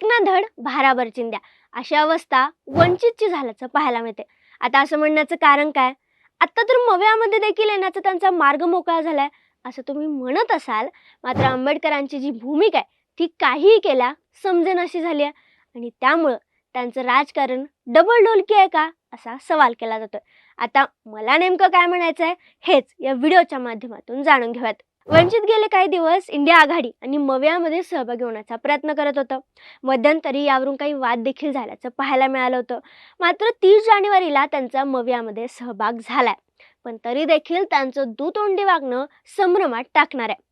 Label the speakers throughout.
Speaker 1: एक ना धड भाराभर चिंद्या अशी अवस्था वंचितची झाल्याचं पाहायला मिळते आता असं म्हणण्याचं कारण काय? आत्ता तर मव्यामध्ये देखील येण्याचा त्यांचा मार्ग मोकळा झालाय असं तुम्ही म्हणत असाल मात्र आंबेडकरांची जी भूमिका आहे ती काहीही केल्या समजेन अशी झाली आहे. आणि त्यामुळं त्यांचं राजकारण डबल डोलकी आहे का? असा सवाल केला जातोय. आता मला नेमकं काय म्हणायचं आहे हेच या व्हिडिओच्या माध्यमातून जाणून घेऊयात. वंचित गेले काही दिवस इंडिया आघाडी आणि मव्यामध्ये सहभागी होण्याचा प्रयत्न करत होतं. मध्यंतरी यावरून काही वाद देखील झाल्याचं पाहायला मिळालं होतं. मात्र तीस जानेवारीला त्यांचा मव्यामध्ये सहभाग झालाय. पण तरी देखील त्यांचं दुतोंडी वागणं संभ्रमात टाकणार आहे.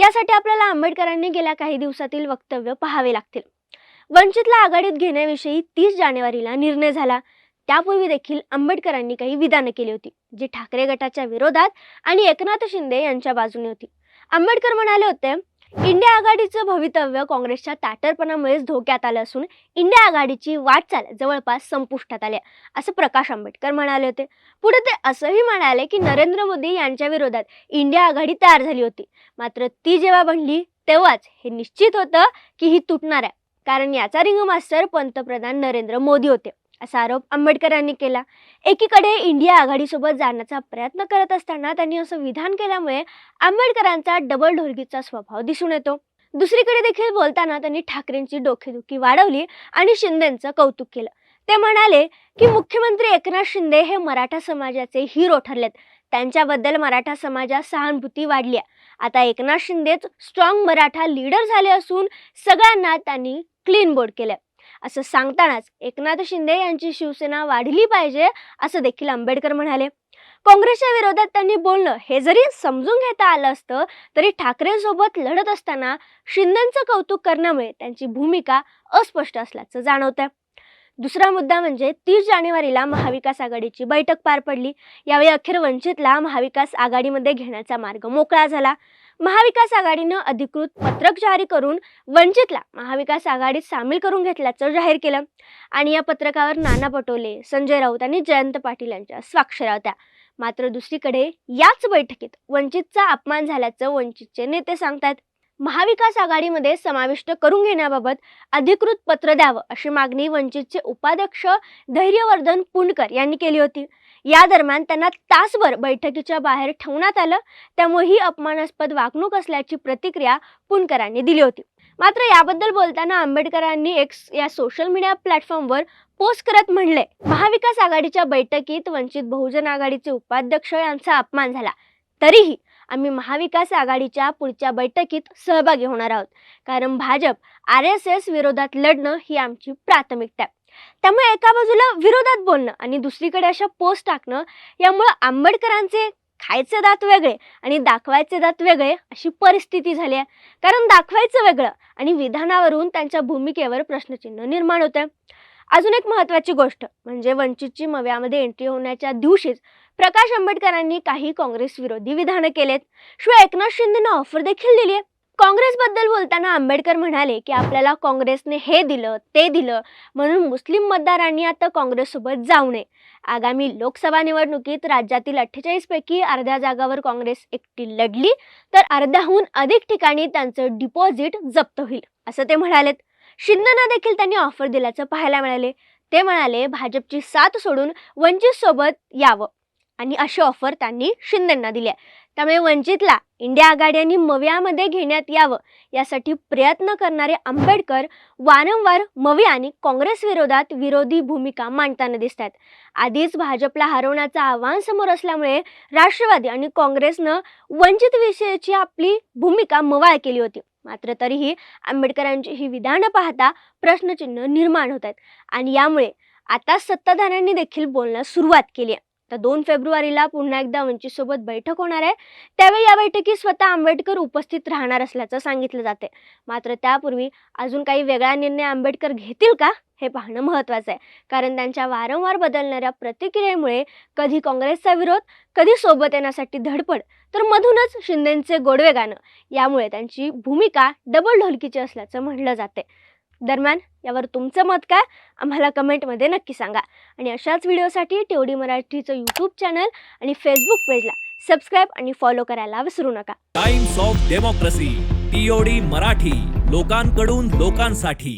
Speaker 1: यासाठी आपल्याला आंबेडकरांनी गेल्या काही दिवसातील वक्तव्य पाहावे लागतील. वंचितला आघाडीत घेण्याविषयी तीस जानेवारीला निर्णय झाला. त्यापूर्वी देखील आंबेडकरांनी काही विधानं केली होती जी ठाकरे गटाच्या विरोधात आणि एकनाथ शिंदे यांच्या बाजूने होती. आंबेडकर म्हणाले होते इंडिया आघाडीचं भवितव्य काँग्रेसच्या ताटरपणामुळेच धोक्यात आलं असून इंडिया आघाडीची वाटचाल जवळपास संपुष्टात आली आहे, असं प्रकाश आंबेडकर म्हणाले होते. पुढे ते असंही म्हणाले की नरेंद्र मोदी यांच्या विरोधात इंडिया आघाडी तयार झाली होती. मात्र ती जेव्हा बनली तेव्हाच हे निश्चित होतं की ही तुटणार आहे. कारण याचा रिंग मास्टर पंतप्रधान नरेंद्र मोदी होते. असा आरोप आंबेडकरांनी केला. एकीकडे इंडिया आघाडीसोबत जाण्याचा प्रयत्न करत असताना त्यांनी असं विधान केल्यामुळे आंबेडकरांचा डबल ढोलगीचा स्वभाव दिसून येतो. दुसरीकडे देखील बोलताना त्यांनी ठाकरेंची डोकेदुखी वाढवली आणि शिंदेचं कौतुक केलं. ते म्हणाले की मुख्यमंत्री एकनाथ शिंदे हे मराठा समाजाचे हिरो ठरलेत. त्यांच्याबद्दल मराठा समाजात सहानुभूती वाढली आहे. आता एकनाथ शिंदेच स्ट्रॉंग मराठा लीडर झाले असून सगळ्यांना त्यांनी क्लीन बोर्ड केलं असं सांगतानाच एकनाथ शिंदे यांची शिवसेना वाढली पाहिजे असं देखील आंबेडकर म्हणाले. काँग्रेसच्या विरोधात त्यांनी बोलणं हे जरी समजून घेता आलं असतं तरी ठाकरेंसोबत लढत असताना शिंदेचं कौतुक करण्यामुळे त्यांची भूमिका अस्पष्ट असल्याचं जाणवतंय. दुसरा मुद्दा म्हणजे तीस जानेवारीला महाविकास आघाडीची बैठक पार पडली. यावेळी अखेर वंचितला महाविकास आघाडीमध्ये घेण्याचा मार्ग मोकळा झाला. महाविकास आघाडीनं अधिकृत पत्रक जारी करून वंचितला महाविकास आघाडीत सामील करून घेतल्याचं जाहीर केलं. आणि या पत्रकावर नाना पटोले संजय राऊत आणि जयंत पाटील यांच्या स्वाक्षऱ्या होत्या. मात्र दुसरीकडे याच बैठकीत वंचितचा अपमान झाल्याचं वंचितचे नेते सांगतात महाविकास आघाडीमध्ये समाविष्ट करून घेण्याबाबत अधिकृत पत्र द्यावं अशी मागणी वंचितचे उपाध्यक्ष धैर्यवर्धन पुंडकर यांनी केली होती. या दरम्यान त्यांना तासभर बैठकीच्या बाहेर ठेवण्यात आलं. त्यामुळे ही अपमानास्पद वागणूक असल्याची प्रतिक्रिया पुणकरांनी दिली होती. मात्र याबद्दल बोलताना आंबेडकरांनी एक्स या सोशल मीडिया प्लॅटफॉर्मवर पोस्ट करत म्हणले महाविकास आघाडीच्या बैठकीत वंचित बहुजन आघाडीचे उपाध्यक्ष यांचा अपमान झाला. तरीही आम्ही महाविकास आघाडीच्या पुढच्या बैठकीत सहभागी होणार आहोत. कारण भाजप आर एस एस विरोधात लढणं ही आमची प्राथमिकता आहे. त्यामुळे एका बाजूला विरोधात बोलणं आणि दुसरीकडे अशा पोस्ट टाकणं यामुळं आंबेडकरांचे खायचे दात वेगळे आणि दाखवायचे दात वेगळे अशी परिस्थिती झाली आहे. कारण दाखवायचं वेगळं आणि विधानावरून त्यांच्या भूमिकेवर प्रश्नचिन्ह निर्माण होतं अजून एक महत्त्वाची गोष्ट म्हणजे वंचितची मव्यामध्ये एंट्री होण्याच्या दिवशीच प्रकाश आंबेडकरांनी काही काँग्रेस विरोधी विधानं केलेत. शिवाय एकनाथ शिंदेनं ऑफर देखील दिली आहे. काँग्रेसबद्दल बोलताना आंबेडकर म्हणाले की आपल्याला काँग्रेसने हे दिलं ते दिलं म्हणून मुस्लिम मतदारांनी आता काँग्रेससोबत जाऊ नये. आगामी लोकसभा निवडणुकीत राज्यातील अठ्ठेचाळीसपैकी अर्ध्या जागावर काँग्रेस एकटी लढली तर अर्ध्याहून अधिक ठिकाणी त्यांचं डिपॉझिट जप्त होईल असं ते म्हणालेत. शिंदेना देखील त्यांनी ऑफर दिल्याचं पाहायला मिळाले. ते म्हणाले भाजपची साथ सोडून वंचित सोबत यावं. आणि अशी ऑफर त्यांनी शिंदेंना दिली आहे त्यामुळे वंचितला इंडिया आघाडी आणि मव्यामध्ये घेण्यात यावं यासाठी प्रयत्न करणारे आंबेडकर वारंवार मव्या आणि काँग्रेस विरोधात विरोधी भूमिका मांडताना दिसत आहेत आधीच भाजपला हरवण्याचं आव्हान समोर असल्यामुळे राष्ट्रवादी आणि काँग्रेसनं वंचित विषयीची आपली भूमिका मवाळ केली होती. मात्र तरीही आंबेडकरांची ही विधानं पाहता प्रश्नचिन्ह निर्माण होत आहेत. आणि यामुळे आता सत्ताधाऱ्यांनी देखील बोलण्यास सुरुवात केली आहे. तर दोन फेब्रुवारीला पुन्हा एकदा वंचितसोबत बैठक होणार आहे. त्यावेळी या बैठकीत स्वतः आंबेडकर उपस्थित राहणार असल्याचं सांगितलं जाते मात्र त्यापूर्वी अजून काही वेगळा निर्णय आंबेडकर घेतील का? हे पाहणं महत्त्वाचं आहे. कारण त्यांच्या वारंवार बदलणाऱ्या प्रतिक्रियेमुळे कधी काँग्रेसचा विरोध कधी सोबत येण्यासाठी धडपड तर मधूनच शिंदेंचे गोडवे गाणं यामुळे त्यांची भूमिका डबल ढोलकीची असल्याचं म्हटलं जाते दरम्यान यावर तुमचं मत काय आम्हाला कमेंटमध्ये नक्की सांगा. आणि अशाच व्हिडिओसाठी टेवडी मराठीचं यूट्यूब चॅनल आणि फेसबुक पेजला सबस्क्राईब आणि फॉलो करायला विसरू नका.
Speaker 2: Times of Democracy TOD Marathi लोकांकडून लोकांसाठी.